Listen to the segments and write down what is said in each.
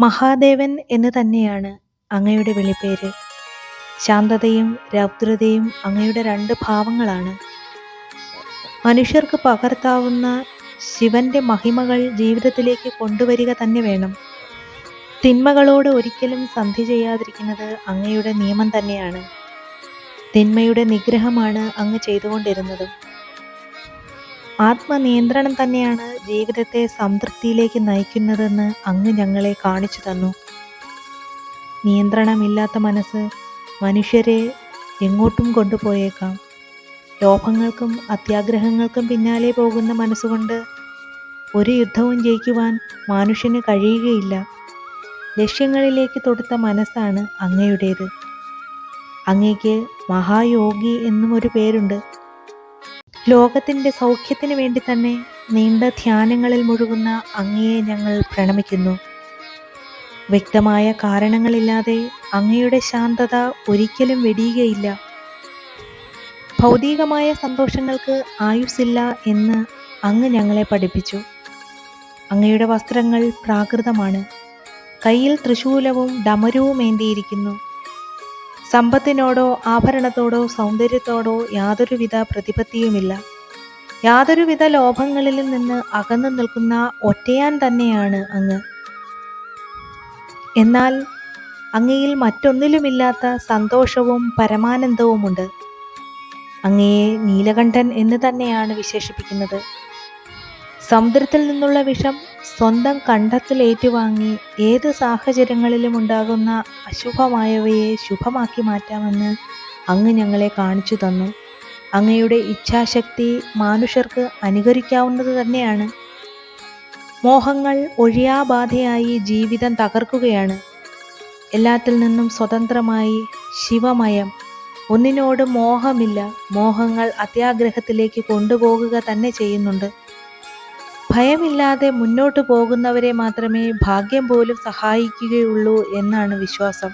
മഹാദേവൻ എന്ന് തന്നെയാണ് അങ്ങയുടെ വിളിപ്പേര്. ശാന്തതയും രൗദ്രതയും അങ്ങയുടെ രണ്ട് ഭാവങ്ങളാണ്. മനുഷ്യർക്ക് പകർത്താവുന്ന ശിവന്റെ മഹിമകൾ ജീവിതത്തിലേക്ക് കൊണ്ടുവരിക തന്നെ വേണം. തിന്മകളോട് ഒരിക്കലും സന്ധി ചെയ്യാതിരിക്കുന്നത് അങ്ങയുടെ നിയമം തന്നെയാണ്. തിന്മയുടെ നിഗ്രഹമാണ് അങ്ങ് ചെയ്തുകൊണ്ടിരുന്നതും. ആത്മനിയന്ത്രണം തന്നെയാണ് ജീവിതത്തെ സംതൃപ്തിയിലേക്ക് നയിക്കുന്നതെന്ന് അങ്ങ് ഞങ്ങളെ കാണിച്ചു തന്നു. നിയന്ത്രണമില്ലാത്ത മനസ്സ് മനുഷ്യരെ എങ്ങോട്ടും കൊണ്ടുപോയേക്കാം. ലോഭങ്ങൾക്കും അത്യാഗ്രഹങ്ങൾക്കും പിന്നാലെ പോകുന്ന മനസ്സുകൊണ്ട് ഒരു യുദ്ധവും ജയിക്കുവാൻ മനുഷ്യന് കഴിയുകയില്ല. ലക്ഷ്യങ്ങളിലേക്ക് തൊടുത്ത മനസ്സാണ് അങ്ങയുടേത്. അങ്ങയ്ക്ക് മഹായോഗി എന്നും ഒരു പേരുണ്ട്. ലോകത്തിന്റെ സൗഖ്യത്തിന് വേണ്ടി തന്നെ നീണ്ട ധ്യാനങ്ങളിൽ മുഴുകുന്ന അങ്ങയെ ഞങ്ങൾ പ്രണമിക്കുന്നു. വ്യക്തമായ കാരണങ്ങളില്ലാതെ അങ്ങയുടെ ശാന്തത ഒരിക്കലും വെടിയുകയില്ല. ഭൗതികമായ സന്തോഷങ്ങൾക്ക് ആയുസ്സില്ല എന്ന് അങ്ങ് ഞങ്ങളെ പഠിപ്പിച്ചു. അങ്ങയുടെ വസ്ത്രങ്ങൾ പ്രാകൃതമാണ്. കയ്യിൽ തൃശൂലവും ഡമരവും ഏന്തിയിരിക്കുന്നു. സമ്പത്തിനോടോ ആഭരണത്തോടോ സൗന്ദര്യത്തോടോ യാതൊരുവിധ പ്രതിപത്തിയുമില്ല. യാതൊരുവിധ ലോഭങ്ങളിൽ നിന്ന് അകന്നു നിൽക്കുന്ന ഒറ്റയാൻ തന്നെയാണ് അങ്ങ്. എന്നാൽ അങ്ങയിൽ മറ്റൊന്നിലുമില്ലാത്ത സന്തോഷവും പരമാനന്ദവുമുണ്ട്. അങ്ങയെ നീലകണ്ഠൻ എന്ന് തന്നെയാണ് വിശേഷിപ്പിക്കുന്നത്. സമുദ്രത്തിൽ നിന്നുള്ള വിഷം സ്വന്തം കണ്ടത്തിൽ ഏറ്റുവാങ്ങി ഏത് സാഹചര്യങ്ങളിലും ഉണ്ടാകുന്ന അശുഭമായവയെ ശുഭമാക്കി മാറ്റാമെന്ന് അങ്ങ് ഞങ്ങളെ കാണിച്ചു തന്നു. അങ്ങയുടെ ഇച്ഛാശക്തി മനുഷ്യർക്ക് അനുകരിക്കാവുന്നത് തന്നെയാണ്. മോഹങ്ങൾ ഒഴിയാബാധയായി ജീവിതം തകർക്കുകയാണ്. എല്ലാത്തിൽ നിന്നും സ്വതന്ത്രമായി ശിവമയം. ഒന്നിനോട് മോഹമില്ല. മോഹങ്ങൾ അത്യാഗ്രഹത്തിലേക്ക് കൊണ്ടുപോകുക തന്നെ ചെയ്യുന്നുണ്ട്. ഭയമില്ലാതെ മുന്നോട്ട് പോകുന്നവരെ മാത്രമേ ഭാഗ്യം പോലും സഹായിക്കുകയുള്ളൂ എന്നാണ് വിശ്വാസം.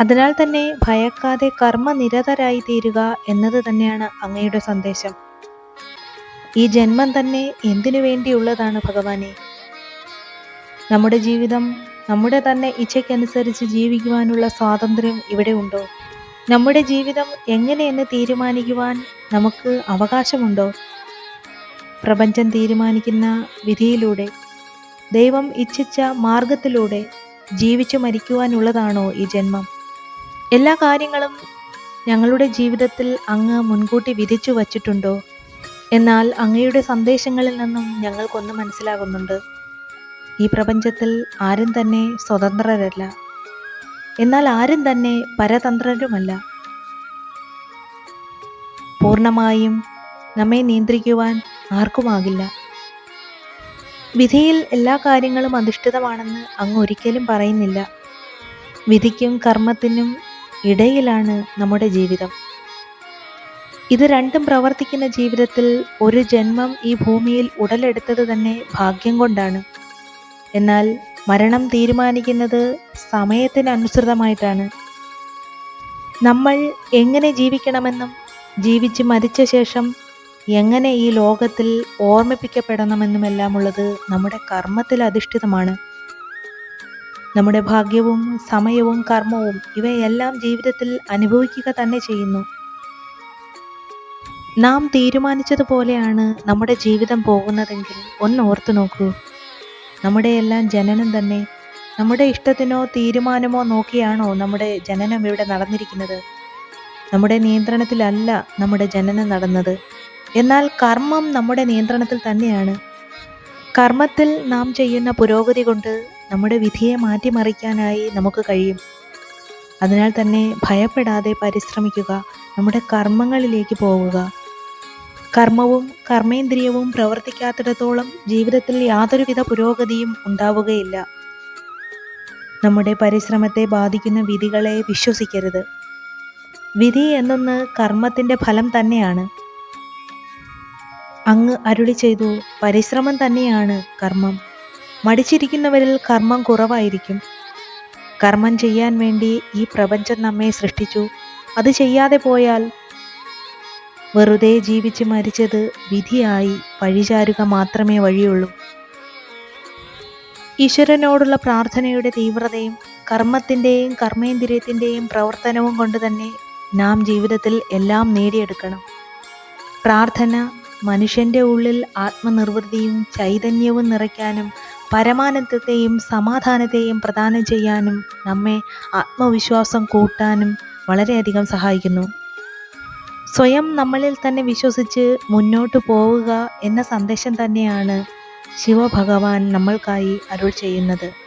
അതിനാൽ തന്നെ ഭയക്കാതെ കർമ്മനിരതരായി തീരുക എന്നത് തന്നെയാണ് അങ്ങയുടെ സന്ദേശം. ഈ ജന്മം തന്നെ എന്തിനു വേണ്ടിയുള്ളതാണ് ഭഗവാനെ? നമ്മുടെ ജീവിതം നമ്മുടെ തന്നെ ഇച്ഛയ്ക്കനുസരിച്ച് ജീവിക്കുവാനുള്ള സ്വാതന്ത്ര്യം ഇവിടെ ഉണ്ടോ? നമ്മുടെ ജീവിതം എങ്ങനെയെന്ന് തീരുമാനിക്കുവാൻ നമുക്ക് അവകാശമുണ്ടോ? പ്രപഞ്ചം തീരുമാനിക്കുന്ന വിധിയിലൂടെ ദൈവം ഇച്ഛിച്ച മാർഗത്തിലൂടെ ജീവിച്ചു മരിക്കുവാനുള്ളതാണോ ഈ ജന്മം? എല്ലാ കാര്യങ്ങളും ഞങ്ങളുടെ ജീവിതത്തിൽ അങ്ങ് മുൻകൂട്ടി വിധിച്ചു വച്ചിട്ടുണ്ടോ? എന്നാൽ അങ്ങയുടെ സന്ദേശങ്ങളിൽ നിന്നും ഞങ്ങൾക്കൊന്ന് മനസ്സിലാകുന്നുണ്ട്. ഈ പ്രപഞ്ചത്തിൽ ആരും തന്നെ സ്വതന്ത്രരല്ല. എന്നാൽ ആരും തന്നെ പരതന്ത്രരുമല്ല. പൂർണമായും നമ്മെ നിയന്ത്രിക്കുവാൻ ആർക്കുമാകില്ല. വിധിയിൽ എല്ലാ കാര്യങ്ങളും അധിഷ്ഠിതമാണെന്ന് അങ്ങ് ഒരിക്കലും പറയുന്നില്ല. വിധിക്കും കർമ്മത്തിനും ഇടയിലാണ് നമ്മുടെ ജീവിതം. ഇത് രണ്ടും പ്രവർത്തിക്കുന്ന ജീവിതത്തിൽ ഒരു ജന്മം ഈ ഭൂമിയിൽ ഉടലെടുത്തത് തന്നെ ഭാഗ്യം കൊണ്ടാണ്. എന്നാൽ മരണം തീരുമാനിക്കുന്നത് സമയത്തിനനുസൃതമായിട്ടാണ് നമ്മൾ എങ്ങനെ ജീവിക്കണമെന്നും ജീവിച്ച് മരിച്ച ശേഷം എങ്ങനെ ഈ ലോകത്തിൽ ഓർമ്മിപ്പിക്കപ്പെടണമെന്നുമെല്ലാം ഉള്ളത് നമ്മുടെ കർമ്മത്തിൽ അധിഷ്ഠിതമാണ്. നമ്മുടെ ഭാഗ്യവും സമയവും കർമ്മവും ഇവയെല്ലാം ജീവിതത്തിൽ അനുഭവിക്കുക തന്നെ ചെയ്യുന്നു. നാം തീരുമാനിച്ചതുപോലെയാണ് നമ്മുടെ ജീവിതം പോകുന്നതെങ്കിൽ ഒന്ന് ഓർത്തു നോക്കൂ. നമ്മുടെ എല്ലാം ജനനം തന്നെ നമ്മുടെ ഇഷ്ടത്തിനോ തീരുമാനമോ നോക്കിയാണോ നമ്മുടെ ജനനം ഇവിടെ നടന്നിരിക്കുന്നത്? നമ്മുടെ നിയന്ത്രണത്തിലല്ല നമ്മുടെ ജനനം നടന്നത്. എന്നാൽ കർമ്മം നമ്മുടെ നിയന്ത്രണത്തിൽ തന്നെയാണ്. കർമ്മത്തിൽ നാം ചെയ്യുന്ന പുരോഗതി കൊണ്ട് നമ്മുടെ വിധിയെ മാറ്റിമറിക്കാനായി നമുക്ക് കഴിയും. അതിനാൽ തന്നെ ഭയപ്പെടാതെ പരിശ്രമിക്കുക നമ്മുടെ കർമ്മങ്ങളിലേക്ക് പോവുക. കർമ്മവും കർമ്മേന്ദ്രിയവും പ്രവർത്തിക്കാത്തിടത്തോളം ജീവിതത്തിൽ യാതൊരുവിധ പുരോഗതിയും ഉണ്ടാവുകയില്ല. നമ്മുടെ പരിശ്രമത്തെ ബാധിക്കുന്ന വിധികളെ വിശ്വസിക്കരുത്. വിധി എന്നൊന്ന് കർമ്മത്തിന്റെ ഫലം തന്നെയാണ്. അങ്ങ് അരുളി ചെയ്തു പരിശ്രമം തന്നെയാണ് കർമ്മം. മടിച്ചിരിക്കുന്നവരിൽ കർമ്മം കുറവായിരിക്കും. കർമ്മം ചെയ്യാൻ വേണ്ടി ഈ പ്രപഞ്ചം നമ്മെ സൃഷ്ടിച്ചു. അത് ചെയ്യാതെ പോയാൽ വെറുതെ ജീവിച്ച് മരിച്ചത് വിധിയായി പഴിചാരുക മാത്രമേ വഴിയുള്ളൂ. ഈശ്വരനോടുള്ള പ്രാർത്ഥനയുടെ തീവ്രതയും കർമ്മത്തിന്റെയും കർമ്മേന്ദ്രിയത്തിന്റെയും പ്രവർത്തനവും കൊണ്ട് തന്നെ നാം ജീവിതത്തിൽ എല്ലാം നേടിയെടുക്കണം. പ്രാർത്ഥന മനുഷ്യന്റെ ഉള്ളിൽ ആത്മനിർവൃതിയും ചൈതന്യവും നിറയ്ക്കാനും പരമാനന്ദത്തെയും സമാധാനത്തെയും പ്രദാനം ചെയ്യാനും നമ്മെ ആത്മവിശ്വാസം കൂട്ടാനും വളരെയധികം സഹായിക്കുന്നു. സ്വയം നമ്മളിൽ തന്നെ വിശ്വസിച്ച് മുന്നോട്ട് പോവുക എന്ന സന്ദേശം തന്നെയാണ് ശിവഭഗവാൻ നമ്മൾക്കായി അരുൾ ചെയ്യുന്നത്.